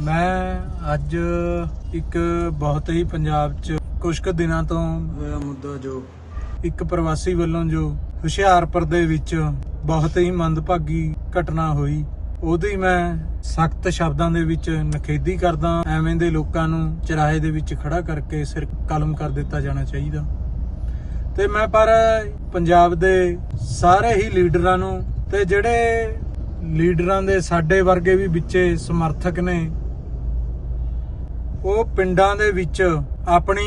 ਮੈਂ ਅੱਜ ਇੱਕ ਬਹੁਤ ਹੀ ਪੰਜਾਬ 'ਚ ਕੁਝ ਕੁ ਦਿਨਾਂ ਤੋਂ ਹੋਇਆ ਮੁੱਦਾ ਜੋ ਇੱਕ ਪ੍ਰਵਾਸੀ ਵੱਲੋਂ ਜੋ ਹੁਸ਼ਿਆਰਪੁਰ ਦੇ ਵਿੱਚ ਬਹੁਤ ਹੀ ਮੰਦਭਾਗੀ ਘਟਨਾ ਹੋਈ, ਉਹਦੀ ਮੈਂ ਸਖਤ ਸ਼ਬਦਾਂ ਦੇ ਵਿੱਚ ਨਖੇਦੀ ਕਰਦਾ ਐਵੇਂ ਦੇ ਲੋਕਾਂ ਨੂੰ ਚਰਾਹੇ ਦੇ ਵਿੱਚ ਖੜਾ ਕਰਕੇ ਸਿਰ ਕਲਮ ਕਰ ਦਿੱਤਾ ਜਾਣਾ ਚਾਹੀਦਾ। ਤੇ ਮੈਂ ਪਰ ਪੰਜਾਬ ਦੇ ਸਾਰੇ ਹੀ ਲੀਡਰਾਂ ਨੂੰ ਤੇ ਜਿਹੜੇ ਲੀਡਰਾਂ ਦੇ ਸਾਡੇ ਵਰਗੇ ਵੀ ਵਿੱਚੇ ਸਮਰਥਕ ਨੇ ਉਹ ਪਿੰਡਾਂ ਦੇ ਵਿੱਚ ਆਪਣੀ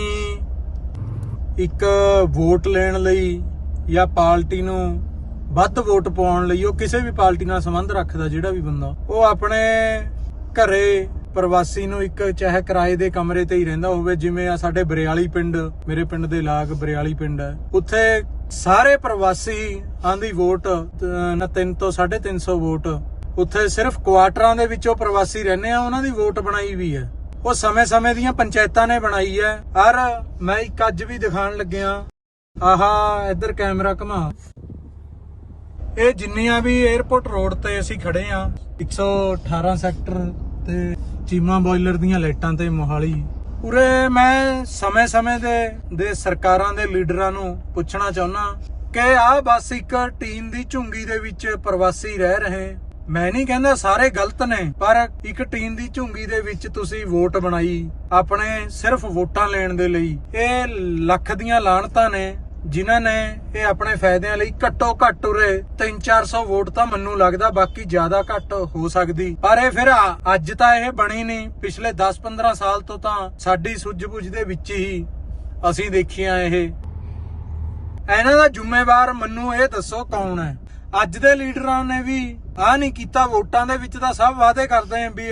ਇੱਕ ਵੋਟ ਲੈਣ ਲਈ ਜਾਂ ਪਾਰਟੀ ਨੂੰ ਵੱਧ ਵੋਟ ਪਾਉਣ ਲਈ ਉਹ ਕਿਸੇ ਵੀ ਪਾਰਟੀ ਨਾਲ ਸੰਬੰਧ ਰੱਖਦਾ ਜਿਹੜਾ ਵੀ ਬੰਦਾ, ਉਹ ਆਪਣੇ ਘਰੇ ਪ੍ਰਵਾਸੀ ਨੂੰ ਇੱਕ ਚਾਹੇ ਕਿਰਾਏ ਦੇ ਕਮਰੇ ਤੇ ਹੀ ਰਹਿੰਦਾ ਹੋਵੇ, ਜਿਵੇਂ ਆ ਸਾਡੇ ਬਰਿਆਲੀ ਪਿੰਡ, ਮੇਰੇ ਪਿੰਡ ਦੇ ਲਾਗ ਬਰਿਆਲੀ ਪਿੰਡ ਹੈ। ਉੱਥੇ ਸਾਰੇ ਪ੍ਰਵਾਸੀ ਆਂਦੀ ਵੋਟ ਨਾ 3 ਤੋਂ 350 ਵੋਟ। ਉੱਥੇ ਸਿਰਫ ਕੁਆਟਰਾਂ ਦੇ ਵਿੱਚੋਂ ਪ੍ਰਵਾਸੀ ਰਹਿੰਦੇ ਆ, ਉਹਨਾਂ ਦੀ ਵੋਟ ਬਣਾਈ ਵੀ ਹੈ। ਉਹ ਸਮੇਂ-ਸਮੇਂ ਦੀਆਂ ਪੰਚਾਇਤਾਂ ਨੇ ਬਣਾਈ ਹੈ। ਔਰ ਮੈਂ ਇੱਕ ਅੱਜ ਵੀ ਦਿਖਾਣ ਲੱਗਿਆ। ਆਹਾ, ਇੱਧਰ ਕੈਮਰਾ ਘੁਮਾ। ਇਹ ਜਿੰਨੀਆਂ ਵੀ 에어ਪੋਰਟ ਰੋਡ ਤੇ ਅਸੀਂ ਖੜੇ ਆ 118 ਸੈਕਟਰ ਤੇ ਚੀਮਾ ਬੋਇਲਰ ਦੀਆਂ ਲਾਈਟਾਂ ਤੇ ਮੋਹਾਲੀ। ਉਰੇ ਮੈਂ ਸਮੇਂ-ਸਮੇਂ ਦੇ ਦੇ ਸਰਕਾਰਾਂ ਦੇ ਲੀਡਰਾਂ ਨੂੰ ਪੁੱਛਣਾ ਚਾਹੁੰਦਾ ਕਿ ਆਹ ਬਸ ਇੱਕ ਟੀਮ ਦੀ ਝੁੰਗੀ ਦੇ ਵਿੱਚ ਪ੍ਰਵਾਸੀ ਰਹਿ ਰਹੇ। ਮੈਂ ਨਹੀਂ ਕਹਿੰਦਾ ਸਾਰੇ ਗਲਤ ਨੇ, ਪਰ ਇੱਕ ਟੀਮ ਦੀ ਝੁੰਗੀ ਦੇ ਵਿੱਚ ਤੁਸੀਂ ਵੋਟ ਬਣਾਈ। ਆਪਣੇ ਸਿਰਫ ਵੋਟਾਂ ਲੈਣ ਦੇ ਲਈ। ਇਹ ਲੱਖ ਦੀਆਂ ਲਾਹਣਤਾਂ ਨੇ, ਜਿਨ੍ਹਾਂ ਨੇ ਇਹ ਆਪਣੇ ਫਾਇਦਿਆਂ ਲਈ ਘੱਟੋ ਘੱਟ ਉਰੇ 3-400 ਵੋਟ ਤਾਂ ਮੈਨੂੰ ਲੱਗਦਾ ਬਾਕੀ ਜ਼ਿਆਦਾ ਘੱਟ ਹੋ ਸਕਦੀ। ਪਰ ਇਹ ਫਿਰ ਅੱਜ ਤਾਂ ਇਹ ਬਣੀ ਨਹੀਂ। ਪਿਛਲੇ 10-15 ਸਾਲ ਤੋਂ ਤਾਂ ਸਾਡੀ ਸੁੱਝ-ਬੁੱਝ ਦੇ ਵਿੱਚ ਹੀ ਅਸੀਂ ਦੇਖੀਆਂ ਇਹ। ਇਹਨਾਂ ਦਾ ਜ਼ਿੰਮੇਵਾਰ ਮੈਨੂੰ ਇਹ ਦੱਸੋ ਕੌਣ ਹੈ? ਅੱਜ ਦੇ ਲੀਡਰਾਂ ਨੇ ਵੀ ਆ ਨਹੀਂ ਕੀਤਾ, ਵੋਟਾਂ ਦੇ ਵਿੱਚ ਤਾਂ ਸਭ ਵਾਅਦੇ ਕਰਦੇ ਆਂ ਵੀ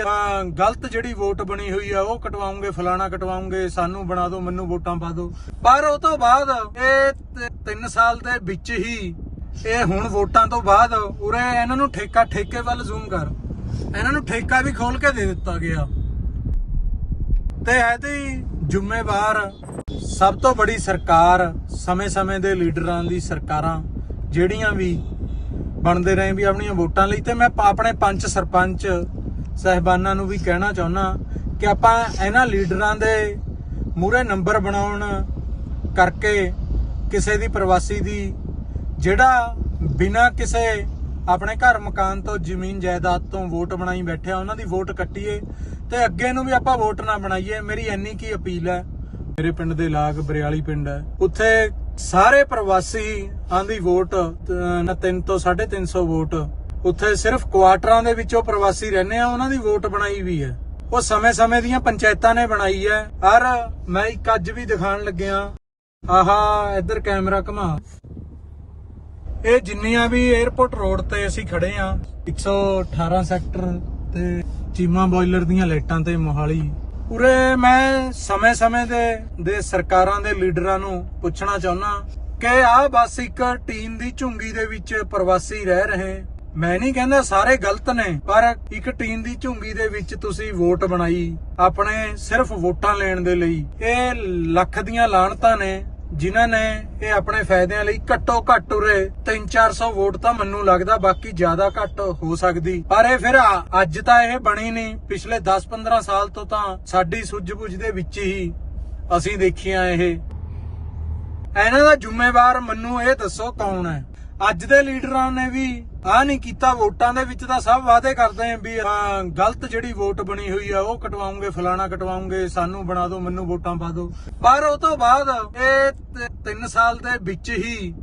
ਗਲਤ ਜਿਹੜੀ ਵੋਟ ਬਣੀ ਹੋਈ ਆ, ਉਹ ਕਟਵਾਉਂਗੇ, ਫਲਾਣਾ ਕਟਵਾਉਂਗੇ, ਸਾਨੂੰ ਬਣਾ ਦਿਓ, ਮੈਨੂੰ ਵੋਟਾਂ ਪਾ ਦਿਓ। ਪਰ ਉਹ ਤੋਂ ਬਾਅਦ ਇਹ 3 ਸਾਲ ਦੇ ਵਿੱਚ ਹੀ ਇਹ ਹੁਣ ਵੋਟਾਂ ਤੋਂ ਬਾਅਦ ਉਰੇ ਇਹਨਾਂ ਨੂੰ ਠੇਕਾ, ਠੇਕੇ ਵੱਲ ਜ਼ੂਮ ਕਰ। ਇਹਨਾਂ ਨੂੰ ਠੇਕਾ ਵੀ ਖੋਲ ਕੇ ਦੇ ਦਿੱਤਾ ਗਿਆ। ਤੇ ਇਹਦੀ ਜ਼ਿੰਮੇਵਾਰ ਸਭ ਤੋਂ ਬੜੀ ਸਰਕਾਰ ਸਮੇਂ-ਸਮੇਂ ਦੇ ਲੀਡਰਾਂ ਦੀ ਸਰਕਾਰਾਂ, ਜਿਹੜੀਆਂ ਵੀ ਬਣਦੇ ਰਹੇ ਵੀ ਆਪਣੀਆਂ ਵੋਟਾਂ ਲਈ ਤੇ ਮੈਂ ਆਪਣੇ ਪੰਚ ਸਰਪੰਚ ਸਹਿਬਾਨਾਂ ਨੂੰ ਵੀ ਕਹਿਣਾ ਚਾਹੁੰਦਾ ਕਿ ਆਪਾਂ ਇਹਨਾਂ ਲੀਡਰਾਂ ਦੇ ਮੂਰੇ ਨੰਬਰ ਬਣਾਉਣ ਕਰਕੇ ਕਿਸੇ ਦੀ ਪ੍ਰਵਾਸੀ ਦੀ ਜਿਹੜਾ ਬਿਨਾਂ ਕਿਸੇ ਆਪਣੇ ਘਰ ਮਕਾਨ ਤੋਂ ਜ਼ਮੀਨ ਜਾਇਦਾਦ ਤੋਂ ਵੋਟ ਬਣਾਈ ਬੈਠਿਆ, ਉਹਨਾਂ ਦੀ ਵੋਟ ਕੱਟੀਏ ਤੇ ਅੱਗੇ ਨੂੰ ਵੀ ਆਪਾਂ ਵੋਟ ਨਾ ਬਣਾਈਏ, ਮੇਰੀ ਇੰਨੀ ਕੀ ਅਪੀਲ ਹੈ। ਮੇਰੇ ਪਿੰਡ ਦੇ ਲਾਗ ਬਰਿਆਲੀ ਪਿੰਡ ਹੈ। ਉੱਥੇ ਸਾਰੇ ਪ੍ਰਵਾਸੀ ਆਂਦੀ ਵੋਟ 3 ਤੋਂ 350 ਵੋਟ। ਉੱਥੇ ਸਿਰਫ ਕੁਆਟਰਾਂ ਦੇ ਵਿੱਚੋਂ ਪ੍ਰਵਾਸੀ ਰਹਿੰਦੇ ਆ, ਉਹਨਾਂ ਦੀ ਵੋਟ ਬਣਾਈ ਵੀ ਹੈ। ਉਹ ਸਮੇਂ-ਸਮੇਂ ਦੀਆਂ ਪੰਚਾਇਤਾਂ ਨੇ ਬਣਾਈ ਹੈ। ਔਰ ਮੈਂ ਇੱਕ ਅੱਜ ਵੀ ਦਿਖਾਣ ਲੱਗਿਆ। ਆਹਾ, ਇੱਧਰ ਕੈਮਰਾ ਘੁਮਾ। ਇਹ ਜਿੰਨੀਆਂ ਵੀ 에어ਪੋਰਟ ਰੋਡ ਤੇ ਅਸੀਂ ਖੜੇ ਆ 118 ਸੈਕਟਰ ਤੇ ਚੀਮਾ ਬੋਇਲਰ ਦੀਆਂ ਲਾਈਟਾਂ ਤੇ ਮੋਹਾਲੀ। ਉਰੇ ਮੈਂ ਸਮੇਂ-ਸਮੇਂ ਦੇ ਦੇ ਸਰਕਾਰਾਂ ਦੇ ਲੀਡਰਾਂ ਨੂੰ ਪੁੱਛਣਾ ਚਾਹੁੰਦਾ ਕਿ ਆਹ ਬਸ ਇੱਕ ਟੀਮ ਦੀ ਝੁੰਗੀ ਦੇ ਵਿੱਚ ਪ੍ਰਵਾਸੀ ਰਹਿ ਰਹੇ। ਮੈਂ ਨਹੀਂ ਕਹਿੰਦਾ ਸਾਰੇ ਗਲਤ ਨੇ, ਪਰ ਇੱਕ ਟੀਮ ਦੀ ਝੁੰਗੀ ਦੇ ਵਿੱਚ ਤੁਸੀਂ ਵੋਟ ਬਣਾਈ। ਆਪਣੇ ਸਿਰਫ ਵੋਟਾਂ ਲੈਣ ਦੇ ਲਈ। ਇਹ ਲੱਖ ਦੀਆਂ ਲਾਹਣਤਾਂ ਨੇ। ਜਿਨ੍ਹਾਂ ਨੇ ਇਹ ਆਪਣੇ ਫਾਇਦਿਆਂ ਲਈ ਘੱਟੋ ਘੱਟ ਉਰੇ 3-400 ਵੋਟ ਤਾਂ ਮੈਨੂੰ ਲੱਗਦਾ ਬਾਕੀ ਜ਼ਿਆਦਾ ਘੱਟ ਹੋ ਸਕਦੀ। ਪਰ ਇਹ ਫਿਰ ਅੱਜ ਤਾਂ ਇਹ ਬਣੀ ਨਹੀਂ। ਪਿਛਲੇ 10-15 ਸਾਲ ਤੋਂ ਤਾਂ ਸਾਡੀ ਸੁੱਝ-ਬੁੱਝ ਦੇ ਵਿੱਚ ਹੀ ਅਸੀਂ ਦੇਖੀਆਂ ਇਹ। ਇਹਨਾਂ ਦਾ ਜ਼ਿੰਮੇਵਾਰ ਮੈਨੂੰ ਇਹ ਦੱਸੋ ਕੌਣ ਹੈ? ਅੱਜ ਦੇ ਲੀਡਰਾਂ ਨੇ ਵੀ ਆ ਨਹੀਂ ਕੀਤਾ, ਵੋਟਾਂ ਦੇ ਵਿੱਚ ਤਾਂ ਸਭ ਵਾਅਦੇ ਕਰਦੇ ਆਂ ਵੀ ਗਲਤ ਜਿਹੜੀ ਵੋਟ ਬਣੀ ਹੋਈ ਆ, ਉਹ ਕਟਵਾਉਂਗੇ, ਫਲਾਣਾ ਕਟਵਾਉਂਗੇ, ਸਾਨੂੰ ਬਣਾ ਦਿਓ, ਮੈਨੂੰ ਵੋਟਾਂ ਪਾ ਦਿਓ। ਪਰ ਉਹ ਤੋਂ ਬਾਅਦ ਇਹ 3 ਸਾਲ ਦੇ ਵਿੱਚ ਹੀ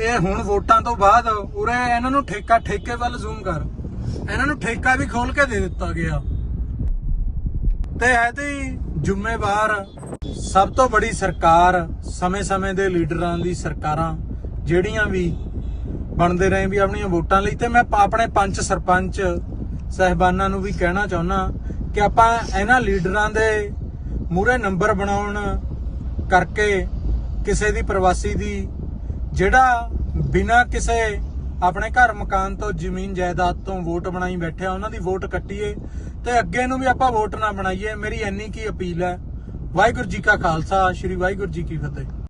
ਇਹ ਹੁਣ ਵੋਟਾਂ ਤੋਂ ਬਾਅਦ ਉਰੇ ਇਹਨਾਂ ਨੂੰ ਠੇਕਾ, ਠੇਕੇ ਵੱਲ ਜ਼ੂਮ ਕਰ। ਇਹਨਾਂ ਨੂੰ ਠੇਕਾ ਵੀ ਖੋਲ ਕੇ ਦੇ ਦਿੱਤਾ ਗਿਆ। ਤੇ ਇਹਦੀ ਜ਼ਿੰਮੇਵਾਰ ਸਭ ਤੋਂ ਬੜੀ ਸਰਕਾਰ ਸਮੇਂ-ਸਮੇਂ ਦੇ ਲੀਡਰਾਂ ਦੀ ਸਰਕਾਰਾਂ, ਜਿਹੜੀਆਂ ਵੀ ਬਣਦੇ ਰਹੇ ਵੀ ਆਪਣੀਆਂ ਵੋਟਾਂ ਲਈ ਤੇ ਮੈਂ ਆਪਣੇ ਪੰਚ ਸਰਪੰਚ ਸਹਿਬਾਨਾਂ ਨੂੰ ਵੀ ਕਹਿਣਾ ਚਾਹੁੰਦਾ ਕਿ ਆਪਾਂ ਇਹਨਾਂ ਲੀਡਰਾਂ ਦੇ ਮੂਰੇ ਨੰਬਰ ਬਣਾਉਣ ਕਰਕੇ ਕਿਸੇ ਦੀ ਪ੍ਰਵਾਸੀ ਦੀ ਜਿਹੜਾ ਬਿਨਾਂ ਕਿਸੇ ਆਪਣੇ ਘਰ ਮਕਾਨ ਤੋਂ ਜ਼ਮੀਨ ਜਾਇਦਾਦ ਤੋਂ ਵੋਟ ਬਣਾਈ ਬੈਠਿਆ, ਉਹਨਾਂ ਦੀ ਵੋਟ ਕੱਟੀਏ ਤੇ ਅੱਗੇ ਨੂੰ ਵੀ ਆਪਾਂ ਵੋਟ ਨਾ ਬਣਾਈਏ, ਮੇਰੀ ਇੰਨੀ ਕੀ ਅਪੀਲ ਹੈ। ਵਾਹਿਗੁਰੂ ਜੀ ਕਾ ਖਾਲਸਾ, ਸ੍ਰੀ ਵਾਹਿਗੁਰੂ ਜੀ ਕੀ ਫਤਿਹ।